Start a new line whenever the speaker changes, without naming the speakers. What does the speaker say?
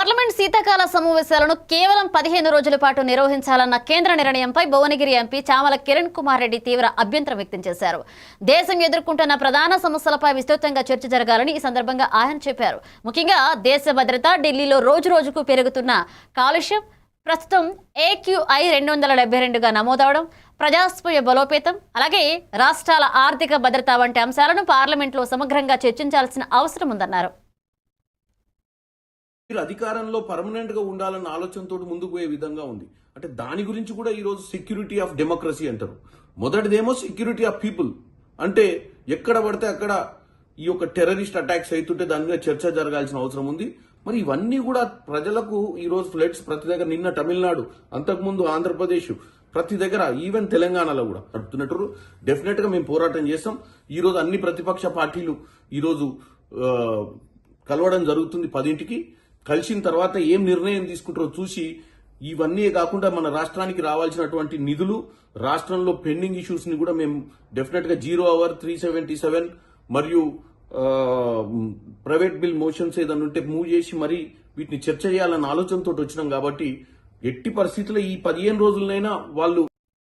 Parliament శీతాకాల సమావేశాలను కేవలం పదిహేను రోజుల పాటు నిర్వహించాలన్న కేంద్ర నిర్ణయంపై భువనగిరి ఎంపీ చామల కిరణ్ కుమార్ రెడ్డి తీవ్ర అభ్యంతరం వ్యక్తం చేశారు. దేశం ఎదుర్కొంటున్న ప్రధాన సమస్యలపై విస్తృతంగా చర్చ జరగాలని ఈ సందర్భంగా ఆయన చెప్పారు. ముఖ్యంగా దేశ భద్రత ఢిల్లీలో రోజు రోజుకు పెరుగుతున్న కాలుష్యం ప్రస్తుతం ఏక్యూఐ రెండు వందల డెబ్బై రెండుగా నమోదవడం ప్రజాస్వామ్య బలోపేతం అలాగే రాష్ట్రాల ఆర్థిక భద్రత వంటి అంశాలను పార్లమెంట్లో సమగ్రంగా చర్చించాల్సిన అవసరం ఉందన్నారు.
మీరు అధికారంలో పర్మనెంట్గా ఉండాలన్న ఆలోచనతో ముందుకు పోయే విధంగా ఉంది. అంటే దాని గురించి కూడా ఈరోజు సెక్యూరిటీ ఆఫ్ డెమోక్రసీ అంటారు. మొదటిదేమో సెక్యూరిటీ ఆఫ్ పీపుల్ అంటే ఎక్కడ పడితే అక్కడ ఈ యొక్క టెర్రరిస్ట్ అటాక్స్ అవుతుంటే దాని మీద చర్చ జరగాల్సిన అవసరం ఉంది. మరి ఇవన్నీ కూడా ప్రజలకు ఈ రోజు ఫ్లడ్స్ ప్రతి దగ్గర నిన్న తమిళనాడు అంతకుముందు ఆంధ్రప్రదేశ్ ప్రతి దగ్గర ఈవెన్ తెలంగాణలో కూడా నడుపుతున్నట్టు. డెఫినెట్గా మేము పోరాటం చేస్తాం. ఈరోజు అన్ని ప్రతిపక్ష పార్టీలు ఈరోజు కలవడం జరుగుతుంది పదింటికి. కలిసిన తర్వాత ఏం నిర్ణయం తీసుకుంటారో చూసి ఇవన్నీ కాకుండా మన రాష్ట్రానికి రావాల్సినటువంటి నిధులు రాష్ట్రంలో పెండింగ్ ఇష్యూస్ని కూడా మేము డెఫినెట్గా zero hour three seventy seven మరియు ప్రైవేట్ బిల్ మోషన్స్ ఏదైనా ఉంటే మూవ్ చేసి మరి వీటిని చర్చ చేయాలన్న ఆలోచనతో వచ్చినాం కాబట్టి ఎట్టి పరిస్థితుల్లో ఈ పదిహేను రోజులనైనా వాళ్ళు